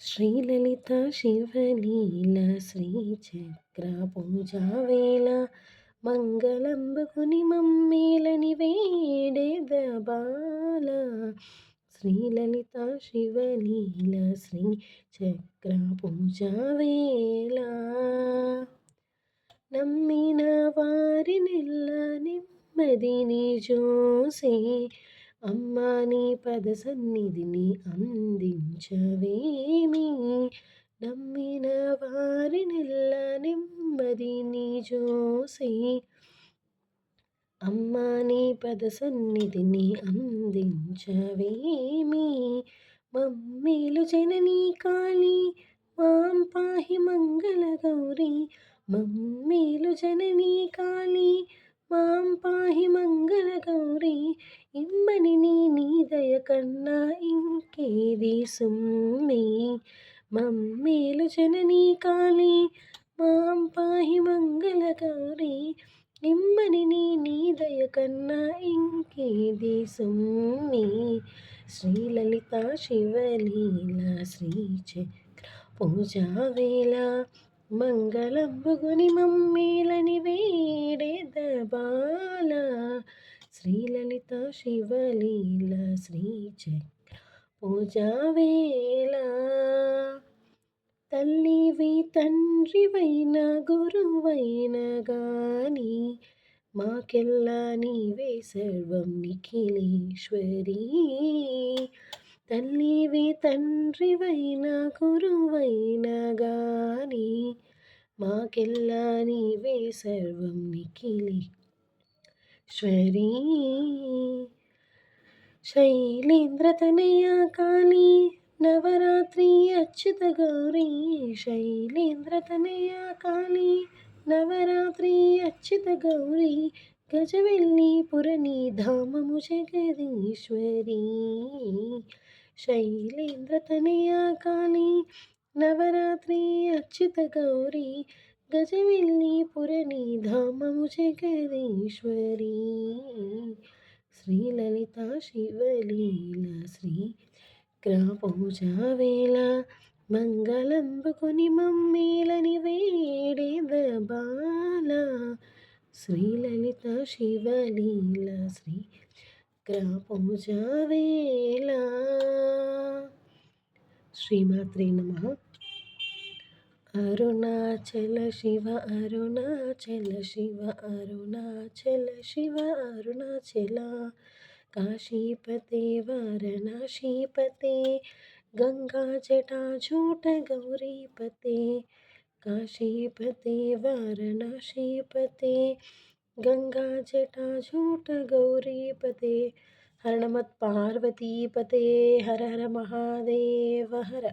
శ్రీలలిత శివలీల శ్రీచక్ర పూజావేళ మంగళంబుకుని మమ్మేలని వేడెద బాల. శ్రీలలిత శివలీల శ్రీచక్ర పూజావేళ నమ్మిన వారినిల్ల నెమ్మదిని చూసే అమ్మా నీ పద సన్నిధిని అందించవేమి? నమ్మిన వారి నెల్ల నెమ్మదిని చూసి అమ్మా నీ పద సన్నిధిని అందించవేమి? మమ్మీలు జననీ కాళి మాం పాహి మంగళ గౌరీ. మమ్మీలు జననీ కాళి మాం పాహి మంగళ గౌరీ. కన్నా ఇంకేది సుమ్మి మమ్మేలు జననీ కాళీ మాం పాహి మంగళకారి నిమ్మని ఇమ్మని నీ నీదయ కన్నా ఇంకేది సుమ్మి శ్రీలలిత శివలీల శ్రీచక్ర పూజా వేళ మంగళంబుగుని మమ్మేలని వేడే బాల శ్రీలలిత శివలీల శ్రీచక్ర పూజావేళ తల్లివి తండ్రివైన గురువైన గాని మాకెల్లా నీవే సర్వం నిఖిలేశ్వరి. తల్లివి తండ్రివైన గురువైన గాని మాకెల్లా నీవే సర్వం నిఖిలి శ్వరీ. శైలేంద్రతనయ కాళీ నవరాత్రి అచ్యుత గౌరీ. శైలేంద్రతనయ కాళీ నవరాత్రి అచ్యుత గౌరీ. గజవెల్లి పురణి ధామము జగదీశ్వరీ. శైలేంద్రతనయ కాళీ నవరాత్రి అచ్యుత గౌరీ. గజవిల్లి పురణి ధామము జగదీశ్వరీ శ్రీలలిత శివలీల శ్రీ పూజా వేళ మంగళంబుకొని మమ్మేలని వేడేద బాల శ్రీలలిత శివలీల శ్రీ పూజా వేళ. శ్రీమాత్రే నమ. అరుణాచల శివ అరుణాచల శివ అరుణాచల శివ అరుణాచల. కాశీపతే వారణాశీపతే గంగా జటాజూట గౌరీపతే. కాశీపతే వారణాశీపతే గంగా జటాజూట గౌరీపతే. హరణమత్ పార్వతీపతే హర హర మహాదేవ హర.